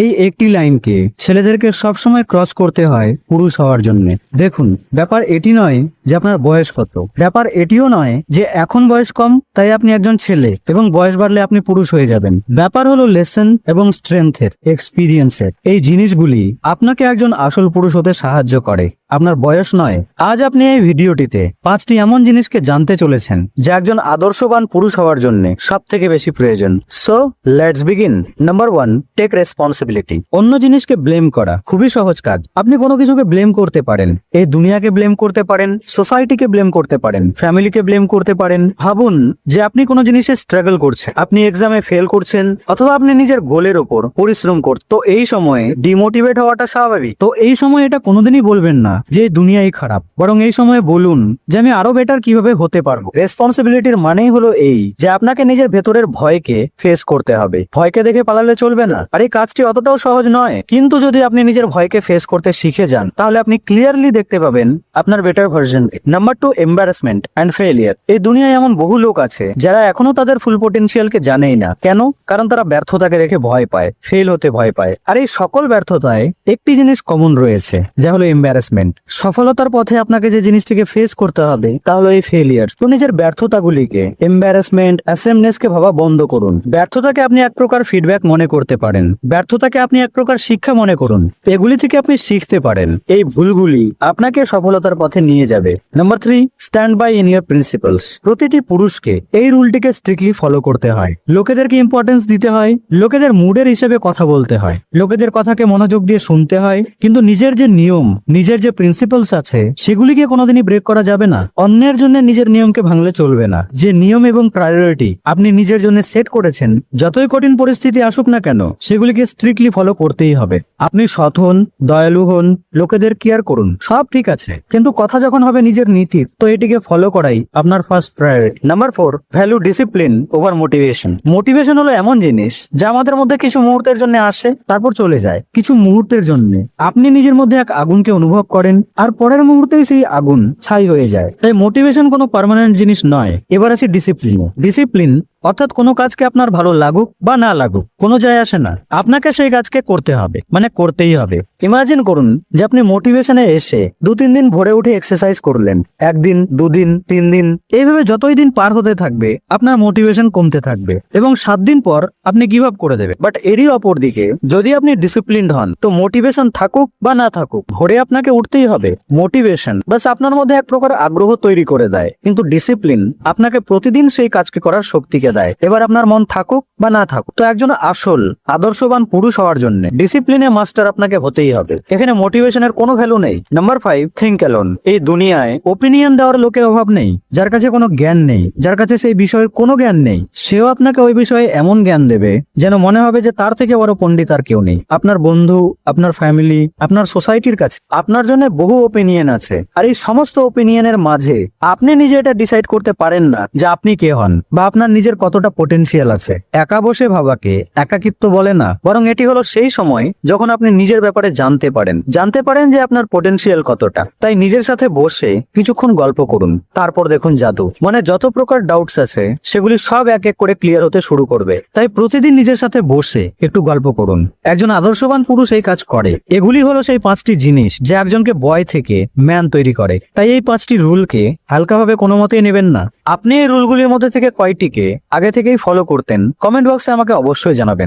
এই একটি লাইনকে ছেলেদেরকে সবসময় ক্রস করতে হয় পুরুষ হওয়ার জন্য। দেখুন, ব্যাপার এটি নয় যে আপনার বয়স কত। ব্যাপার এটিও নয় যে এখন বয়স কম, তাই আপনি একজন ছেলে এবং বয়স বাড়লে আপনি পুরুষ হয়ে যাবেন। ব্যাপার হলো লেসন এবং স্ট্রেংথের এক্সপিরিয়েন্সের এই জিনিসগুলি আপনাকে একজন আসল পুরুষ হতে সাহায্য করে। আপনার বয়স নয়, আজ আপনি এই ভিডিওটিতে পাঁচটি এমন জিনিসকে জানতে চলেছেন যা একজন আদর্শবান পুরুষ হওয়ার জন্য সব থেকে বেশি প্রয়োজন। So let's begin number one take responsibility অন্য জিনিসকে ব্লেম করা খুবই সহজ কাজ। আপনি কোনো কিছুকে ব্লেম করতে পারেন। এই দুনিয়াকে ব্লেম করতে পারেন সোসাইটিকে ব্লেম করতে পারেন ফ্যামিলিকে ব্লেম করতে পারেন। ভাবুন যে আপনি কোনো জিনিসে স্ট্রাগল করছেন। আপনি এক্সামে ফেল করছেন, অথবা আপনি নিজের গোলের ওপর পরিশ্রম করছেন। তো এই সময়ে ডিমোটিভেট হওয়াটা স্বাভাবিক। তো এই সময় এটা কোনোদিনই বলবেন না। যে দুনিয়াই খারাপ, বরং এই সময় বলুন যে আমি আরও বেটার কীভাবে হতে পারব। রেসপন্সিবিলিটির মানেই হলো এই যে আপনাকে নিজের ভেতরের ভয়কে ফেস করতে হবে। ভয়কে দেখে পালালে চলবে না। আর এই কাজটি অতটাও সহজ নয়। কিন্তু যদি আপনি নিজের ভয়কে ফেস করতে শিখে যান, তাহলে আপনি ক্লিয়ারলি দেখতে পাবেন আপনার better version number two embarrassment and failure এই দুনিয়ায় এমন বহু লোক আছে, যারা এখনও তাদের ফুল পোটেনশিয়ালকে জানেই না। কেন? কারণ তারা ব্যর্থতাকে দেখে ভয় পায় ফেল হতে ভয় পায়। আর এই সকল ব্যর্থতায় একটি জিনিস কমন রয়েছে, যা হলো এম্বারাসমেন্ট সফলতার পথে আপনাকে যে জিনিসটিকে ফেস করতে হবে, তা হলো এই ফেলিয়ার তো নিজের ব্যর্থতাগুলিকে এম্বারাসমেন্ট অ্যাসেমনেসকে ভাবা বন্ধ করুন। ব্যর্থতাকে আপনি এক প্রকার ফিডব্যাক মনে করতে পারেন। ব্যর্থতাকে আপনি এক প্রকার শিক্ষা মনে করুন। এগুলি থেকে আপনি শিখতে পারেন। এই ভুলগুলি আপনাকে সফলতার পথে নিয়ে যাবে। Number three stand by in your principles প্রতিটি পুরুষকে এই রুলটিকে স্ট্রিক্টলি ফলো করতে হয়। লোকেদেরকে ইম্পর্টেন্স দিতে হয়। লোকেদের মুডের হিসেবে কথা বলতে হয়। লোকেদের কথাকে মনোযোগ দিয়ে শুনতে হয়। কিন্তু নিজের যে নিয়ম, নিজের যে প্রিন্সিপালস আছে সেগুলিকে কোনোদিনই ব্রেক করা যাবে না। অন্যের জন্য নিজের নিয়মকে ভাঙলে চলবে না। যে নিয়ম এবং প্রায়োরিটি আপনি নিজের জন্য সেট করেছেন যতই কঠিন পরিস্থিতি আসুক না কেন সেগুলিকে স্ট্রিক্টলি ফলো করতেই হবে। আপনি সৎ হন দয়ালু হন লোকেদের কেয়ার করুন সব ঠিক আছে। কিন্তু কথা যখন হবে নিজের নীতির তো এটিকে ফলো করাই আপনার first priority number four value discipline over motivation motivation হলো এমন জিনিস যা আমাদের মধ্যে কিছু মুহূর্তের জন্য আসে তারপর চলে যায়। কিছু মুহূর্তের জন্য। আপনি নিজের মধ্যে এক আগুনকে অনুভব করেন আর পরের মুহূর্তেই সেই আগুন ছাই হয়ে যায়। তাই মোটিভেশন কোনো পারমানেন্ট জিনিস নয়। এবার আসি ডিসিপ্লিন ডিসিপ্লিন অর্থাৎ কোনো কাজকে আপনার ভালো লাগুক বা না লাগুক, কোনো যায় আসে না। আপনাকে সেই কাজকে করতে হবে মানে করতেই হবে। ইমাজিন করুন যে আপনি মোটিভেশনে এসে দু তিন দিন ভোরে উঠে এক্সারসাইজ করলেন। একদিন, দুদিন, তিন দিন। এইভাবে যতই দিন পার হতে থাকবে, আপনার মোটিভেশন কমতে থাকবে এবং সাত দিন পর আপনি গিভ আপ করে দেবে বাট এরই অপর দিকে, যদি আপনি ডিসিপ্লিনড হন, তো মোটিভেশন থাকুক বা না থাকুক, ভোরে আপনাকে উঠতেই হবে। মোটিভেশন বাস আপনার মধ্যে এক প্রকার আগ্রহ তৈরি করে দেয়। কিন্তু ডিসিপ্লিন আপনাকে প্রতিদিন সেই কাজকে করার শক্তিকে দেয় এবার আপনার মন থাকুক বা না থাকুক, তো একজন আসল, আদর্শবান পুরুষ হওয়ার জন্য ডিসিপ্লিনে মাস্টার আপনাকে হতেই হবে। এখানে মোটিভেশনের কোনো ভ্যালু নেই। নাম্বার ফাইভ থিঙ্ক অ্যালোন এই দুনিয়ায় ওপিনিয়ন দেওয়ার লোকের অভাব নেই, যার কাছে কোনো জ্ঞান নেই, যার কাছে সেই বিষয়ের কোনো জ্ঞান নেই। সেও আপনাকে ওই বিষয়ে এমন জ্ঞান দেবে যেন মনে হবে যে তার থেকে বড় পণ্ডিত আর কেউ নেই। আপনার বন্ধু, আপনার ফ্যামিলি আপনার সোসাইটির কাছে আপনার জন্য বহু ওপিনিয়ন আছে। আর এই সমস্ত ওপিনিয়নের মাঝে আপনি নিজে এটা ডিসাইড করতে পারেন না যে আপনি কে হন বা আপনার নিজের কতটা পোটেনশিয়াল আছে? একা বসে ভাবাকে একাকিত্ব বলে না। বরং এটি হলো সেই সময় যখন আপনি নিজের ব্যাপারে জানতে পারেন। জানতে পারেন যে আপনার পোটেনশিয়াল কতটা। তাই নিজের সাথে বসে কিছুক্ষণ গল্প করুন। তারপর দেখুন জাদু। মানে যত প্রকার ডাউটস আছে, সেগুলি সব এক এক করে ক্লিয়ার হতে শুরু করবে। তাই প্রতিদিন নিজের সাথে বসে একটু গল্প করুন। একজন আদর্শবান পুরুষ এই কাজ করে। এগুলি হলো সেই পাঁচটি জিনিস যা একজনকে বয় থেকে ম্যান তৈরি করে। তাই এই পাঁচটি রুলকে হালকাভাবে কোনো মতেই নেবেন না। আপনি এই রুলগুলির মধ্যে থেকে কয়টিকে আগে থেকেই ফলো করতেন? কমেন্ট বক্সে আমাকে অবশ্যই জানাবেন।